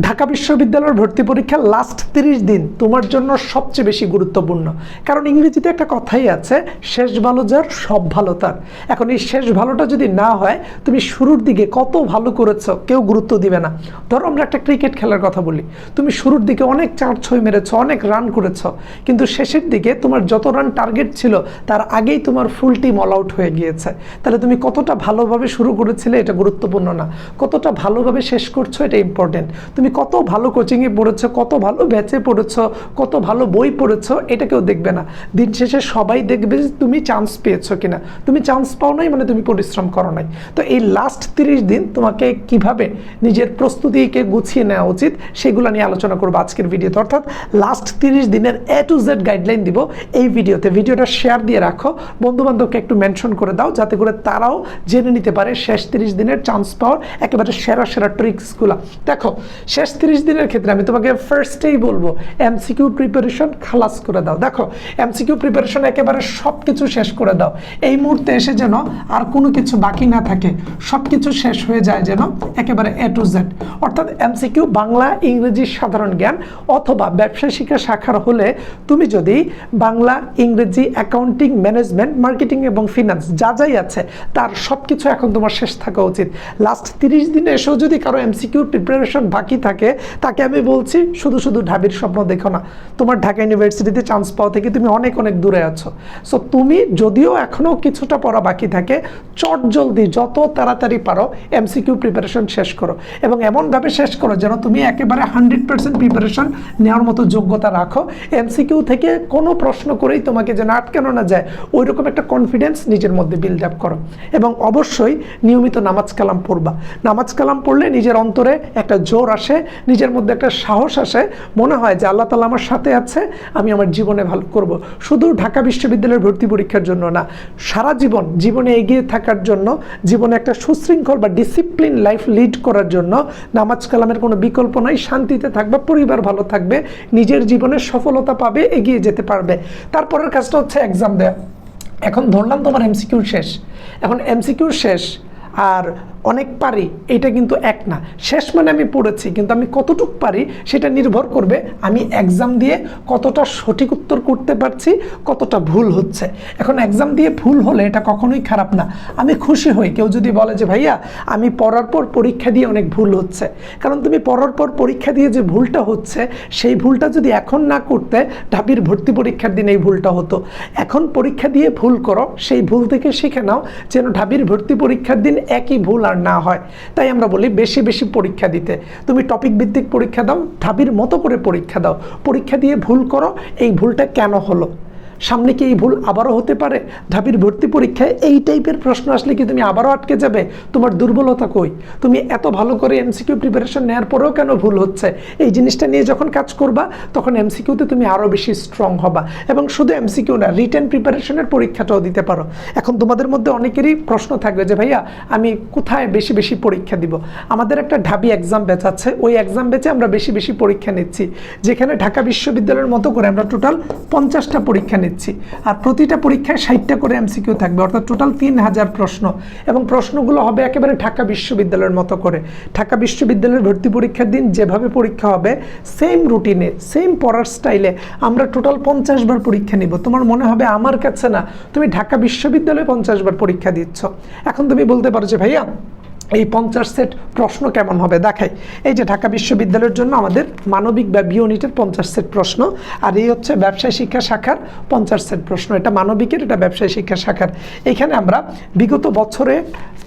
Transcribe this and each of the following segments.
ঢাকা বিশ্ববিদ্যালয়ের ভর্তি পরীক্ষা লাস্ট তিরিশ দিন তোমার জন্য সবচেয়ে বেশি গুরুত্বপূর্ণ। কারণ ইংরেজিতে একটা কথাই আছে, শেষ ভালো যার, সব ভালো তার। এখন এই শেষ ভালোটা যদি না হয়, তুমি শুরুর দিকে কত ভালো করেছ কেউ গুরুত্ব দিবে না। ধরো আমরা একটা ক্রিকেট খেলার কথা বলি। তুমি শুরুর দিকে অনেক চার ছয় মেরেছো, অনেক রান করেছ, কিন্তু শেষের দিকে তোমার যত রান টার্গেট ছিল, তার আগেই তোমার ফুল টিম অল আউট হয়ে গিয়েছে। তাহলে তুমি কতটা ভালোভাবে শুরু করেছিলে এটা গুরুত্বপূর্ণ না। কতটা ভালোভাবে শেষ করছ এটা ইম্পর্টেন্ট তুমি কত ভালো কোচিংয়ে পড়েছো, কত ভালো ব্যাচে পড়েছো, কত ভালো বই পড়েছো, এটা কেউ দেখবে না। দিন শেষে সবাই দেখবে যে তুমি চান্স পেয়েছ কিনা। তুমি চান্স পাও নাই মানে তুমি পরিশ্রম করো নাই। তো এই লাস্ট তিরিশ দিন তোমাকে কীভাবে নিজের প্রস্তুতিকে গুছিয়ে নেওয়া উচিত, সেগুলো নিয়ে আলোচনা করব আজকের ভিডিওতে। অর্থাৎ লাস্ট তিরিশ দিনের এ টু জেড গাইডলাইন দিব এই ভিডিওতে। ভিডিওটা শেয়ার দিয়ে রাখো। বন্ধু বান্ধবকে একটু মেনশন করে দাও, যাতে করে তারাও জেনে নিতে পারে শেষ তিরিশ দিনের চান্স পাওয়ার একেবারে সেরা সেরা ট্রিক্সগুলো দেখো শেষ তিরিশ দিনের ক্ষেত্রে আমি তোমাকে ফার্স্টেই বলব এমসিকিউ প্রিপারেশন খালাস করে দাও। দেখো এমসিকিউ প্রিপারেশন একেবারে সব কিছু শেষ করে দাও। এই মুহূর্তে এসে যেন আর কোনো কিছু বাকি না থাকে সব কিছু শেষ হয়ে যায় যেন একেবারে এ টু জেড অর্থাৎ এমসিকিউ বাংলা, ইংরেজি সাধারণ জ্ঞান অথবা ব্যবসা শিক্ষা শাখার হলে তুমি যদি বাংলা, ইংরেজি অ্যাকাউন্টিং ম্যানেজমেন্ট মার্কেটিং এবং ফিনান্স যা যাই আছে, তার সব কিছু এখন তোমার শেষ থাকা উচিত। লাস্ট তিরিশ দিনে এসেও যদি কারও এমসিকিউ প্রিপারেশন বাকি থাকে, তাকে আমি বলছি, শুধু শুধু ঢাবির স্বপ্ন দেখো না। তোমার ঢাকা ইউনিভার্সিটিতে চান্স পাওয়া থেকে তুমি অনেক অনেক দূরে আছো। সো তুমি যদিও এখনও কিছুটা পড়া বাকি থাকে, চট জলদি যত তাড়াতাড়ি পারো এমসিকিউ প্রিপারেশন শেষ করো। এবং এমনভাবে শেষ করো যেন তুমি একেবারে হান্ড্রেড পার্সেন্ট প্রিপারেশন নেওয়ার মতো যোগ্যতা রাখো। এমসিকিউ থেকে কোনো প্রশ্ন করেই তোমাকে যেন আটকানো না যায় ওই রকম একটা কনফিডেন্স নিজের মধ্যে বিল্ড আপ করো। এবং অবশ্যই নিয়মিত নামাজ কালাম পড়বা। নামাজ কালাম পড়লে নিজের অন্তরে একটা জোর আসে নিজের মধ্যে একটা সাহস আসে, মনে হয় যে আল্লাহ তালা আমার সাথে আছে, আমি আমার জীবনে ভালো করব। শুধু ঢাকা বিশ্ববিদ্যালয়ের ভর্তি পরীক্ষার জন্য না, সারা জীবন, জীবনে এগিয়ে থাকার জন্য, জীবনে একটা সুশৃঙ্খল বা ডিসিপ্লিন লাইফ লিড করার জন্য নামাজ কালামের কোনো বিকল্প নাই, শান্তিতে থাকবে, পরিবার ভালো থাকবে, নিজের জীবনে সফলতা পাবে, এগিয়ে যেতে পারবে। তারপরের কাজটা হচ্ছে এক্সাম দেয়া। এখন ধরলাম তোমার এমসিকিউ শেষ। এখন এমসিকিউ শেষ, আর অনেক পারি, এটা কিন্তু এক না। শেষ মানে আমি পড়েছি, কিন্তু আমি কতটুক পারি সেটা নির্ভর করবে আমি এক্সাম দিয়ে কতটা সঠিক উত্তর করতে পারছি, কতটা ভুল হচ্ছে। এখন এক্সাম দিয়ে ভুল হলে এটা কখনোই খারাপ না। আমি খুশি হই, কেউ যদি বলে যে, ভাইয়া, আমি পড়ার পর পরীক্ষা দিয়ে অনেক ভুল হচ্ছে। কারণ তুমি পড়ার পর পরীক্ষা দিয়ে যে ভুলটা হচ্ছে, সেই ভুলটা যদি এখন না করতে, ঢাবির ভর্তি পরীক্ষার দিন এই ভুলটা হতো। এখন পরীক্ষা দিয়ে ভুল করো, সেই ভুল থেকে শিখে নাও যেন ঢাবির ভর্তি পরীক্ষার দিন একই ভুল আর না হয়। তাই আমরা বলি বেশি বেশি পরীক্ষা দিতে। তুমি টপিক ভিত্তিক পরীক্ষা দাও ঢাবির মতো করে পরীক্ষা দাও। পরীক্ষা দিয়ে ভুল করো, এই ভুলটা কেন হলো? সামনে কি এই ভুল আবারও হতে পারে? ঢাবির ভর্তি পরীক্ষায় এই টাইপের প্রশ্ন আসলে কি তুমি আবারও আটকে যাবে? তোমার দুর্বলতা কই? তুমি এত ভালো করে এমসিকিউ প্রিপারেশন নেওয়ার পরেও কেন ভুল হচ্ছে? এই জিনিসটা নিয়ে যখন কাজ করবা, তখন এমসিকিউতে তুমি আরও বেশি স্ট্রং হবা এবং শুধু এমসিকিউ না রিটেন প্রিপারেশনের পরীক্ষাটাও দিতে পারো। এখন তোমাদের মধ্যে অনেকেরই প্রশ্ন থাকবে যে, ভাইয়া, আমি কোথায় বেশি বেশি পরীক্ষা দিব? আমাদের একটা ঢাবি এক্সাম ব্যাচ আছে। ওই এক্সাম ব্যাচে আমরা বেশি বেশি পরীক্ষা নিচ্ছি। যেখানে ঢাকা বিশ্ববিদ্যালয়ের মতো করে আমরা টোটাল পঞ্চাশটা পরীক্ষা নিচ্ছি। আর প্রতিটা পরীক্ষায় ষাটটা করে এমসিকিউ থাকবে, অর্থাৎ টোটাল তিন হাজার প্রশ্ন। এবং প্রশ্নগুলো হবে একেবারে ঢাকা বিশ্ববিদ্যালয়ের মতো করে। ঢাকা বিশ্ববিদ্যালয়ের ভর্তি পরীক্ষার দিন যেভাবে পরীক্ষা হবে সেম রুটিনে সেম পড়ার স্টাইলে আমরা টোটাল পঞ্চাশ বার পরীক্ষা নিব। তোমার মনে হবে আমার কাছে না, তুমি ঢাকা বিশ্ববিদ্যালয়ে পঞ্চাশ বার পরীক্ষা দিচ্ছ। এখন তুমি বলতে পারো যে, ভাইয়া এই পঞ্চাশ সেট প্রশ্ন কেমন হবে? দেখাই। এই যে ঢাকা বিশ্ববিদ্যালয়ের জন্য আমাদের মানবিক বা বিউনিটের পঞ্চাশ সেট প্রশ্ন, আর এই হচ্ছে ব্যবসায় শিক্ষা শাখার পঞ্চাশ সেট প্রশ্ন। এটা মানবিকের, এটা ব্যবসায় শিক্ষা শাখার। এখানে আমরা বিগত বছরে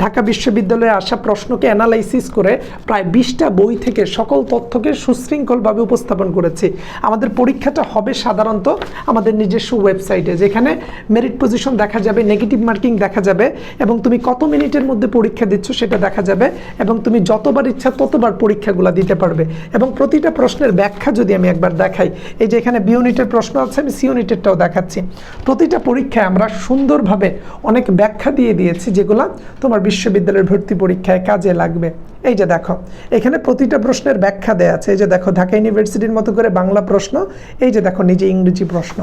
ঢাকা বিশ্ববিদ্যালয়ে আসা প্রশ্নকে অ্যানালাইসিস করে প্রায় বিশটা বই থেকে সকল তথ্যকে সুশৃঙ্খলভাবে উপস্থাপন করেছি। আমাদের পরীক্ষাটা হবে সাধারণত আমাদের নিজস্ব ওয়েবসাইটে, যেখানে মেরিট পজিশন দেখা যাবে নেগেটিভ মার্কিং দেখা যাবে, এবং তুমি কত মিনিটের মধ্যে পরীক্ষা দিচ্ছ সেটা দেখা যাবে, এবং তুমি যতবার ইচ্ছা ততবার পরীক্ষাগুলো দিতে পারবে। এবং প্রতিটা প্রশ্নের ব্যাখ্যা যদি আমি একবার দেখাই, এই যে এখানে বি ইউনিটের প্রশ্ন আছে, আমি সি ইউনিটেরটাও দেখাচ্ছি। প্রতিটা পরীক্ষায় আমরা সুন্দরভাবে অনেক ব্যাখ্যা দিয়ে দিয়েছি, যেগুলো তোমার বিশ্ববিদ্যালয়ের ভর্তি পরীক্ষায় কাজে লাগবে। এই যে দেখো, এখানে প্রতিটা প্রশ্নের ব্যাখ্যা দেয়া আছে। এই যে দেখো, ঢাকা ইউনিভার্সিটির মতো করে বাংলা প্রশ্ন, এই যে দেখো নিজে ইংরেজি প্রশ্ন।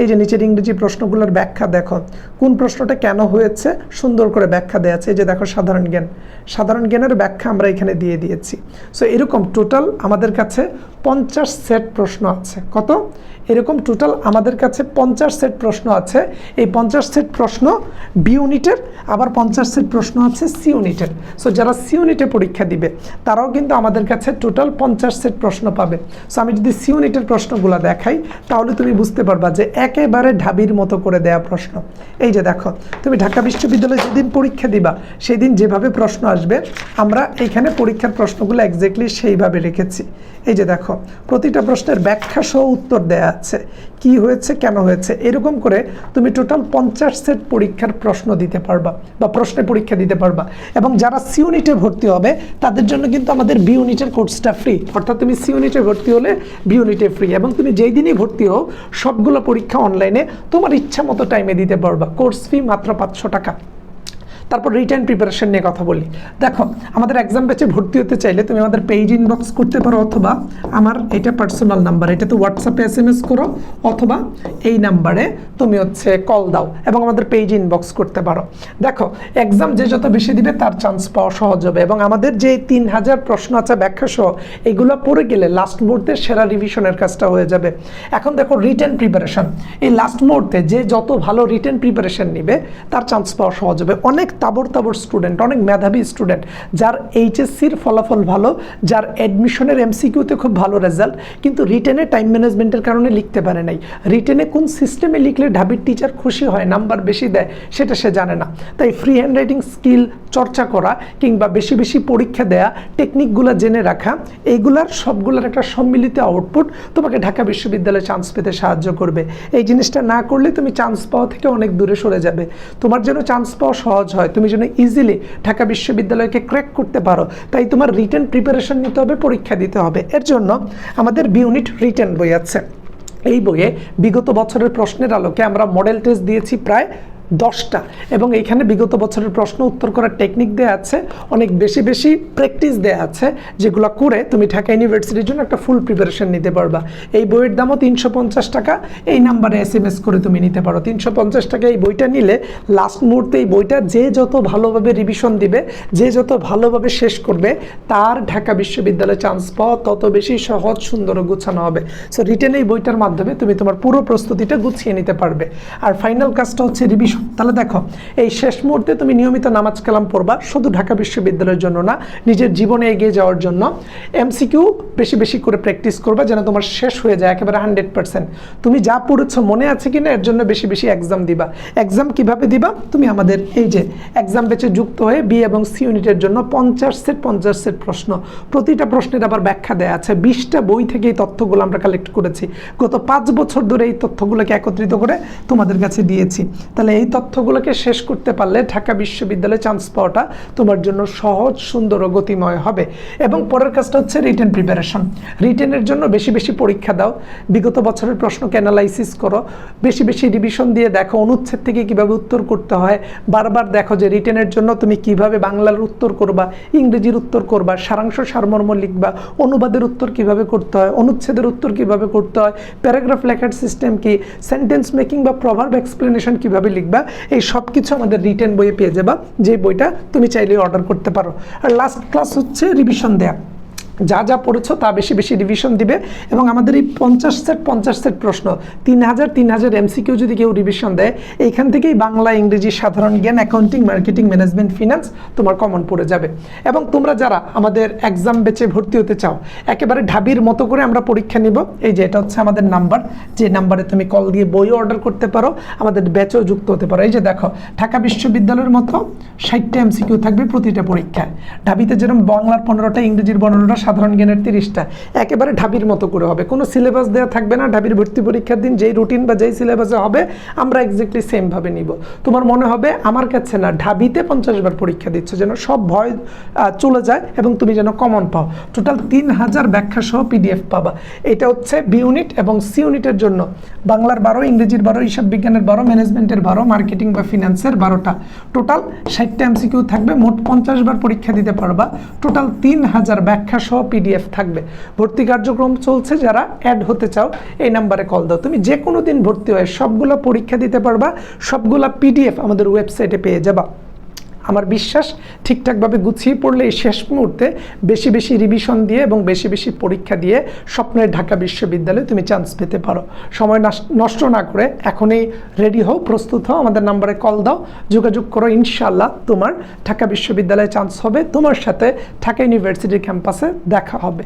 এই যে নিচের ইংরেজি প্রশ্নগুলোর ব্যাখ্যা দেখো, কোন প্রশ্নটা কেন হয়েছে, সুন্দর করে ব্যাখ্যা দেয়া আছে। এই যে দেখো, সাধারণ জ্ঞান। সাধারণ জ্ঞানের ব্যাখ্যা আমরা এখানে দিয়ে দিয়েছি। সো এরকম টোটাল আমাদের কাছে পঞ্চাশ সেট প্রশ্ন আছে। কত? এরকম টোটাল আমাদের কাছে পঞ্চাশ সেট প্রশ্ন আছে। এই পঞ্চাশ সেট প্রশ্ন বি ইউনিটের আবার পঞ্চাশ সেট প্রশ্ন আছে সি ইউনিটের সো যারা সি ইউনিটে পরীক্ষা দিবে। তারাও কিন্তু আমাদের কাছে টোটাল পঞ্চাশ সেট প্রশ্ন পাবে। সো আমি যদি সি ইউনিটের প্রশ্নগুলো দেখাই, তাহলে তুমি বুঝতে পারবা যে একেবারে ঢাবির মতো করে দেয়া প্রশ্ন। এই যে দেখো, তুমি ঢাকা বিশ্ববিদ্যালয়ে যেদিন পরীক্ষা দিবা সেই দিন যেভাবে প্রশ্ন আসবে, আমরা এইখানে পরীক্ষার প্রশ্নগুলো এক্স্যাক্টলি সেইভাবে রেখেছি। এই যে দেখো, প্রতিটা প্রশ্নের ব্যাখ্যা সহ উত্তর দেয়া আছে। কি হয়েছে, কেন হয়েছে, এরকম করে তুমি টোটাল পঞ্চাশ সেট পরীক্ষার প্রশ্ন দিতে পারবা বা প্রশ্নে পরীক্ষা দিতে পারবা। এবং যারা সি ইউনিটে ভর্তি হবে, তাদের জন্য কিন্তু আমাদের বি ইউনিটের কোর্সটা ফ্রি অর্থাৎ তুমি সি ইউনিটে ভর্তি হলে বি ইউনিটে ফ্রি এবং তুমি যেই দিনই ভর্তি হও, সবগুলো পরীক্ষা অনলাইনে তোমার ইচ্ছা মতো টাইমে দিতে পারবা। কোর্স ফি মাত্র পাঁচশো টাকা। তারপর রিটার্ন প্রিপারেশন নিয়ে কথা বলি। দেখো, আমাদের এক্সাম ব্যাচে ভর্তি হতে চাইলে তুমি আমাদের পেজ ইনবক্স করতে পারো অথবা আমার এটা পার্সোনাল নাম্বার এটাতে হোয়াটসঅ্যাপে এস এম এস করো অথবা এই নাম্বারে তুমি হচ্ছে কল দাও এবং আমাদের পেজ ইনবক্স করতে পারো। দেখো এক্সাম যে যত বেশি দিবে তার চান্স পাওয়া সহজ হবে এবং আমাদের যে তিন হাজার প্রশ্ন আছে, ব্যাখ্যা সহ, এগুলো পড়ে গেলে লাস্ট মুহূর্তে সেরা রিভিশনের কাজটা হয়ে যাবে। এখন দেখো রিটার্ন প্রিপারেশন এই লাস্ট মুহূর্তে যে যত ভালো রিটার্ন প্রিপারেশন নিবে, তার চান্স পাওয়া সহজ হবে। অনেক তাবর তাবর স্টুডেন্ট অনেক মেধাবী স্টুডেন্ট যার এইচএসসির ফলাফল ভালো, যার অ্যাডমিশনের এমসিকিউতে খুব ভালো রেজাল্ট কিন্তু রিটেনে টাইম ম্যানেজমেন্টের কারণে লিখতে পারে নাই। রিটেনে কোন সিস্টেমে লিখলে ঢাবির টিচার খুশি হয় নাম্বার বেশি দেয়, সেটা সে জানে না। তাই ফ্রি হ্যান্ড রাইটিং স্কিল চর্চা করা কিংবা বেশি বেশি পরীক্ষা দেয়া টেকনিকগুলো জেনে রাখা, এইগুলার সবগুলোর একটা সম্মিলিত আউটপুট তোমাকে ঢাকা বিশ্ববিদ্যালয়ে চান্স পেতে সাহায্য করবে। এই জিনিসটা না করলে তুমি চান্স পাওয়া থেকে অনেক দূরে সরে যাবে। তোমার যেন চান্স পাওয়া সহজ হয়। তুমি যেন ইজিলি ঢাকা বিশ্ববিদ্যালয়কে ক্র্যাক করতে পারো। তাই তোমার রিটেন প্রিপারেশন নিতে হবে, পরীক্ষা দিতে হবে। এর জন্য আমাদের বি ইউনিট রিটেন বই আছে। এই বইয়ে বিগত বছরের প্রশ্নের আলোকে আমরা মডেল টেস্ট দিয়েছি প্রায় দশটা। এবং এখানে বিগত বছরের প্রশ্ন উত্তর করার টেকনিক দেওয়া আছে, অনেক বেশি বেশি প্র্যাকটিস দেওয়া আছে, যেগুলো করে তুমি ঢাকা ইউনিভার্সিটির জন্য একটা ফুল প্রিপারেশন নিতে পারবা। এই বইয়ের দামও তিনশো পঞ্চাশ টাকা, এই নাম্বারে এস এম এস করে তুমি নিতে পারো। তিনশো পঞ্চাশ টাকা এই বইটা নিলে লাস্ট মুহূর্তে এই বইটা যে যত ভালোভাবে রিভিশন দিবে, যে যত ভালোভাবে শেষ করবে, তার ঢাকা বিশ্ববিদ্যালয়ে চান্স পাওয়া তত বেশি সহজ, সুন্দর গুছানো হবে। সো রিটেন এই বইটার মাধ্যমে তুমি তোমার পুরো প্রস্তুতিটা গুছিয়ে নিতে পারবে। আর ফাইনাল কাজটা হচ্ছে রিভিশন তাহলে দেখো, এই শেষ মুহূর্তে তুমি নিয়মিত নামাজ কালাম পড়বা, শুধু ঢাকা বিশ্ববিদ্যালয়ের জন্য না, নিজের জীবনে এগিয়ে যাওয়ার জন্য। এমসিকিউ বেশি বেশি করে প্র্যাকটিস করবা যেন তোমার শেষ হয়ে যায়, একেবারে হান্ড্রেড পার্সেন্ট তুমি যা পড়েছো মনে আছে কিনা, এর জন্য বেশি বেশি এক্সাম দিবা। এক্সাম কীভাবে দিবা? তুমি আমাদের এই যে এক্সাম বেচে যুক্ত হয়ে বি এবং সি ইউনিটের জন্য পঞ্চাশ সেট পঞ্চাশ সেট প্রশ্ন। প্রতিটা প্রশ্নের আবার ব্যাখ্যা দেওয়া আছে। বিশটা বই থেকে এই তথ্যগুলো আমরা কালেক্ট করেছি। গত পাঁচ বছর ধরে এই তথ্যগুলোকে একত্রিত করে তোমাদের কাছে দিয়েছি। তাহলে এই তথ্যগুলোকে শেষ করতে পারলে ঢাকা বিশ্ববিদ্যালয়ে চান্স পাওয়াটা তোমার জন্য সহজ, সুন্দর ও গতিময় হবে। এবং পরের কাজটা হচ্ছে রিটেন প্রিপারেশন। রিটেনের জন্য বেশি বেশি পরীক্ষা দাও। বিগত বছরের প্রশ্নকে অ্যানালাইসিস করো। বেশি বেশি রিভিশন দিয়ে দেখো অনুচ্ছেদ থেকে কীভাবে উত্তর করতে হয়। বারবার দেখো যে রিটেনের জন্য তুমি কীভাবে বাংলার উত্তর করবা, ইংরেজির উত্তর করবা, সারাংশ সারমর্ম লিখবা, অনুবাদের উত্তর কীভাবে করতে হয়, অনুচ্ছেদের উত্তর কীভাবে করতে হয়, প্যারাগ্রাফ লেখার সিস্টেম কি সেন্টেন্স মেকিং বা প্রভার্ব এক্সপ্লেনেশন কীভাবে লিখবা এই সব কিছু আমাদের রিটার্ন বইয়ে পেয়ে যাবা যে বইটা তুমি চাইলে অর্ডার করতে পারো। আর লাস্ট ক্লাস হচ্ছে রিভিশন দেয়া। যা যা পড়েছো তা বেশি বেশি রিভিশন দিবে। এবং আমাদের এই পঞ্চাশ সেট পঞ্চাশ সেট প্রশ্ন, তিন হাজার তিন হাজার এমসিকিউ যদি কেউ রিভিশন দেয়, এইখান থেকেই বাংলা, ইংরেজি, সাধারণ জ্ঞান অ্যাকাউন্টিং মার্কেটিং ম্যানেজমেন্ট ফিনান্স তোমার কমন পড়ে যাবে। এবং তোমরা যারা আমাদের এক্সাম বেচে ভর্তি হতে চাও, একেবারে ঢাবির মতো করে আমরা পরীক্ষা নিব। এই যে এটা হচ্ছে আমাদের নাম্বার যে নাম্বারে তুমি কল দিয়ে বইও অর্ডার করতে পারো, আমাদের ব্যাচেও যুক্ত হতে পারো। এই যে দেখো, ঢাকা বিশ্ববিদ্যালয়ের মতো ষাটটা এমসিকিউ থাকবে প্রতিটা পরীক্ষায়। ঢাবিতে যেরকম বাংলার পনেরোটা, ইংরেজির পনেরোটা সাধারণ জ্ঞানের তিরিশটা। একেবারে ঢাবির মতো করে হবে। কোনো সিলেবাস দেওয়া থাকবে না। ঢাবির ভর্তি পরীক্ষার দিন যেই রুটিন বা যেই সিলেবাসে হবে, আমরা এক্স্যাক্টলি সেমভাবে নিব। তোমার মনে হবে, আমার কাছে না, ঢাবিতে পঞ্চাশ বার পরীক্ষা দিচ্ছ যেন সব ভয় চলে যায় এবং তুমি যেন কমন পাও। টোটাল তিন হাজার ব্যাখ্যা সহ পিডিএফ পাবা। এটা হচ্ছে বি ইউনিট এবং সি ইউনিটের জন্য। বাংলার বারো, ইংরেজির বারো, হিসাব বিজ্ঞানের বারো ম্যানেজমেন্টের বারো মার্কেটিং বা ফিনান্সের বারোটা। টোটাল ষাটটা এমসিকিউ থাকবে। মোট পঞ্চাশ বার পরীক্ষা দিতে পারবা। টোটাল তিন হাজার ব্যাখ্যা সহ পিডিএফ থাকবে। ভর্তি কার্যক্রম চলছে, যারা অ্যাড হতে চাও, এই নাম্বারে কল দাও। তুমি যে কোনো দিন ভর্তি হয়ে সবগুলো পরীক্ষা দিতে পারবা, সবগুলো পিডিএফ আমাদের ওয়েবসাইটে পেয়ে যাবা। আমার বিশ্বাস ঠিকঠাকভাবে গুছিয়ে পড়লে এই শেষ মুহূর্তে বেশি বেশি রিভিশন দিয়ে এবং বেশি বেশি পরীক্ষা দিয়ে স্বপ্নের ঢাকা বিশ্ববিদ্যালয়ে তুমি চান্স পেতে পারো। সময় নষ্ট না করে এখনই রেডি হও, প্রস্তুত হও, আমাদের নাম্বারে কল দাও, যোগাযোগ করো ইনশাল্লাহ তোমার ঢাকা বিশ্ববিদ্যালয়ে চান্স হবে, তোমার সাথে ঢাকা ইউনিভার্সিটির ক্যাম্পাসে দেখা হবে।